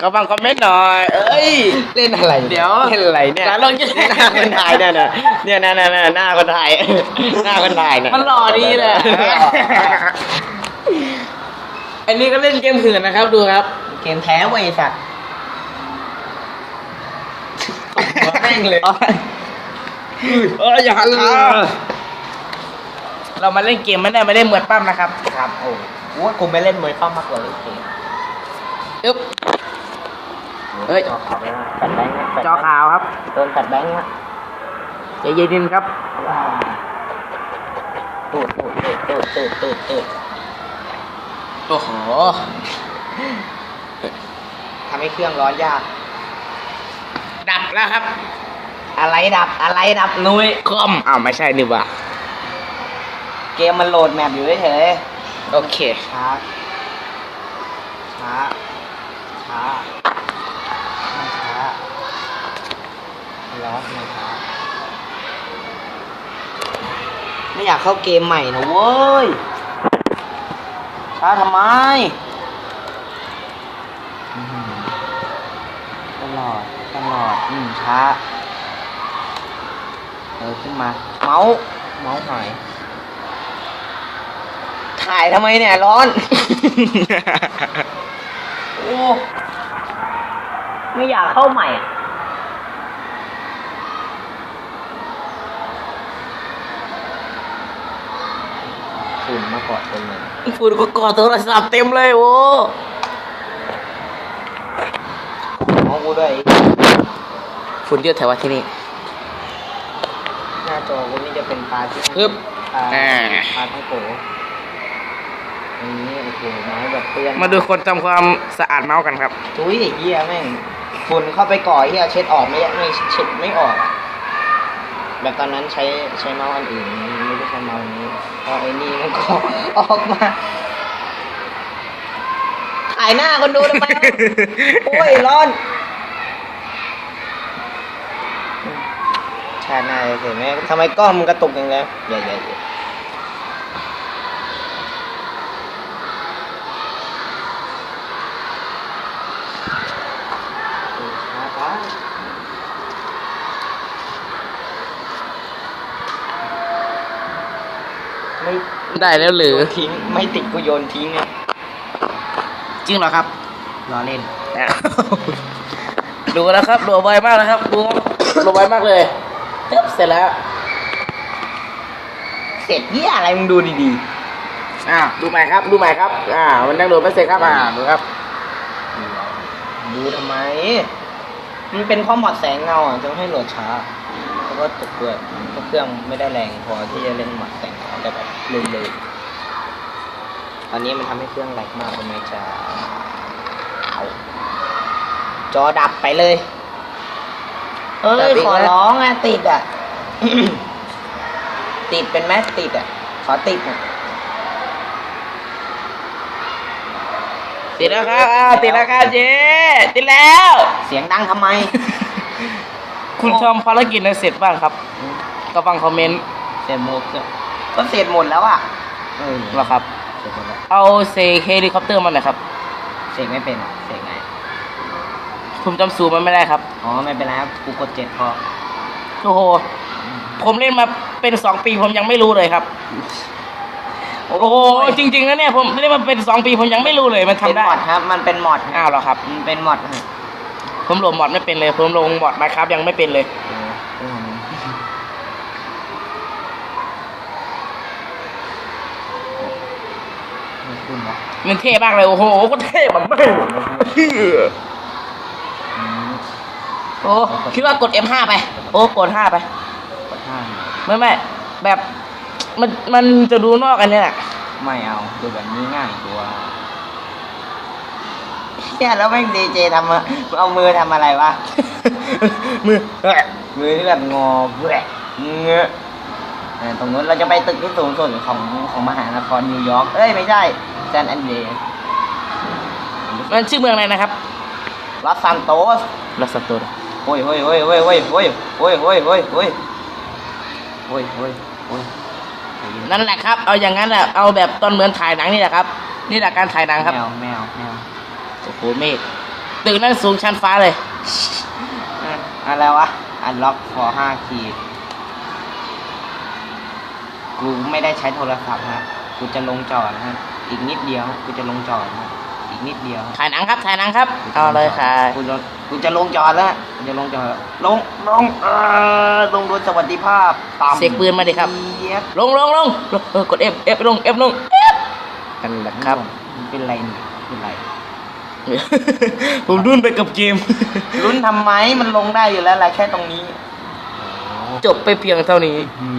ก็ฟังคอมเมนต์หน่อย เอ้ย เล่นอะไรเดี๋ยว เล่นอะไรเนี่ยร้านลงหน้าคนไทยเนี่ยนะเนี่ยนะนะหน้าคนไทยหน้าคนไทยเนี่ยมันหล่อดีเลยอันนี้ก็เล่นเกมหื่นนะครับดูครับ เกมแท้เว้ยไอ้สัตว์แม่งเลยเอออย่าหันขาเรามาเล่นเกมไม่ได้ไม่ได้เหมือนปั้มนะครับ ครับโอ้กู ว่ากูไม่เล่นมวยปั้มมากกว่าเล่นเกมอึ๊บ เฮ้ย จอขาวไปนะแฟลชแบงค์นะแฟลชจอขาวครับโดนแฟลชแบงค์นะใจเย็นๆครับ ตูดตูดตูดตูดตูดตูดโอ้โหทำให้เครื่องร้อนยาก ดับแล้วครับ อะไรดับอะไรดับนุ้ยคอมอ้าวไม่ใช่นี่หว่า เกมมันโหลดแมปอยู่เฉย โอเค ช้า ช้า ช้าไม่ช้าไม่ร้อนไม่ช้า ไม่อยากเข้าเกมใหม่นะเว้ย ช้าทำไมตลอด ตลอด อืมช้า เออ ขึ้นมา เมาส์ เมาส์หาย ถ่ายทำไมเนี่ย ร้อน โอ้ไม่อยากเข้าใหม่อะฝุ่นมาเกาะเต็มเลยฝุ่นก็กอดโทรศัพท์เต็มเลยโอ้มองกูด้วยฝุ่นเยอะแถวว่าที่นี่ หน้าจอกูนี่จะเป็นปลาที่ฮึบ ปลาอ่า ปลาทั้งโก อันนี้โอ้โหไม้แบบเปื้อนมาดูคนทำความสะอาดเมาส์กันครับทุยเหี้ยแม่งฝุ่นเข้าไปก่อเหี้ยเช็ดออกไม่ไม่เช็ดไม่ออกอะแบบตอนนั้นใช้ใช้เมาส์อันอื่นไม่ได้ใช้เมาส์นี้พอไอ้นี่มันก็ ออกมาถ่ายหน้าคนดูทำไมวะโอ้ยร้อนชาติหน้าเห็นไหมทำไมกล้องมันกระตุกอย่างนี้อย่าอย่าอย่าช้าไป ไม่ได้แล้วหรือ โยนทิ้ง ไม่ติดก็โยนทิ้งไงจริงเหรอครับรอเล่น ดูแล้วครับดูไวมากนะครับดูดูไวมากเลยเอ๊บเสร็จแล้วเสร็จเหี้ยอะไรมึงดูดีอ่าดูใหม่ครับ ดูใหม่ครับ อ่า มันยังดูไม่เสร็จครับ อ่า ดูครับๆดูทำไม มันเป็นเพราะหมอดแสงเงาอะจึงให้โหลดช้า แล้วก็ตกด้วยเพราะเครื่องไม่ได้แรงพอที่จะเล่นหมอดแสงเงา ได้แบบเร็วๆตอนนี้มันทำให้เครื่องแรงมากทำไมจะเอาจอดับไปเลย เอ้ดับยอีกขอแล้วร้องอะติดอะติดเป็นไหมติดอะขอติดอะติดแล้วครับอ่าติดแล้วครับเจ๊ติดแล้ว เสียงดังทำไม คุณทำภารกิจในเสร็จบ้างครับก็ฟังคอมเมนต์ เสร็จหมด ก็เสร็จหมดแล้วอะเออเหรอครับ เสร็จหมดแล้วเอาเซเฮลิคอปเตอร์มาหน่อยครับ เสร็จไม่เป็นอะเสร็จไง ผมจำสูตรมันไม่ได้ครับอ๋อไม่เป็นไรครับกูกดเจ็ดพอโอ้โหผมเล่นมาเป็นสองปีผมยังไม่รู้เลยครับ โอ้โหจริง ๆนะเนี่ยผมเล่นมาเป็นสองปีผมยังไม่รู้เลยมันทำเป็นได้มอดครับ มันเป็นมอดอ้าวเหรอครับ มันเป็นมอดฮะผมโหลดมอดไม่เป็นเลย ผมลงมอดมาครับยังไม่เป็นเลยเออเออไม่ขึ้นวะ มันเท่มากเลย โอ้โหก็เท่แบบไม่งเหี้ยอืมโอ้คิดว่ากด F5 ไป โอ้กด5ไปกดห้าไม่ไม่แบบมันมันจะดูนอกอันเนี้ยไม่เอาดูแบบนี้ง่ายกว่าแค่แล้วแม่งดีเจทำอะเอามือทำอะไรวะ มือเอ้ยมือที่แบบงอแหวกเงื้อเออตรงนู้นเราจะไปตึกที่สูงสุดของของมหานครนิวยอร์กเอ้ยไม่ใช่แซนแอนเดย์มันชื่อเมืองอะไรนะครับลอสซานโตสลอสซานโตสโอ้ยโอ้ยโอ้ยโอ้ยโอ้ยโอ้ยโอ้ยโอ้ยโอ้ยโอ้ยโอ้ยโอ้ยโอ้ยนั่นแหละครับ เอาอย่างนั้นแหละเอาแบบตอนเหมือนถ่ายหนังนี่แหละครับ นี่แหละการถ่ายหนังครับแมวแมวไม่เอาโอ้โหเมฆตึกนั้นสูงชั้นฟ้าเลยอะอะไรวะอันล็อกฟอห้าคีย์กูไม่ได้ใช้โทรศัพท์ฮะกูจะลงจอดนะฮะ อีกนิดเดียวกูจะลงจอดนะฮะอีกนิดเดียวถ่ายหนังครับถ่ายหนังครับเอาเลยค่ะกูจะกูจะลงจอดแล้วกูจะลงจอดแล้วลงลงเออลงโดยสวัสดิภาพต่ำเสกปืนมาดิครับเจี๊ยบลงลงลงลงเออกด F F ลง F ลง F กันแหละครับมันเป็นไรเนี่ยเป็นไรผมรุ่นไปกับเกมลุ้นทำไมมันลงได้อยู่แล้วแหละแค่ตรงนี้ จบไปเพียงเท่านี้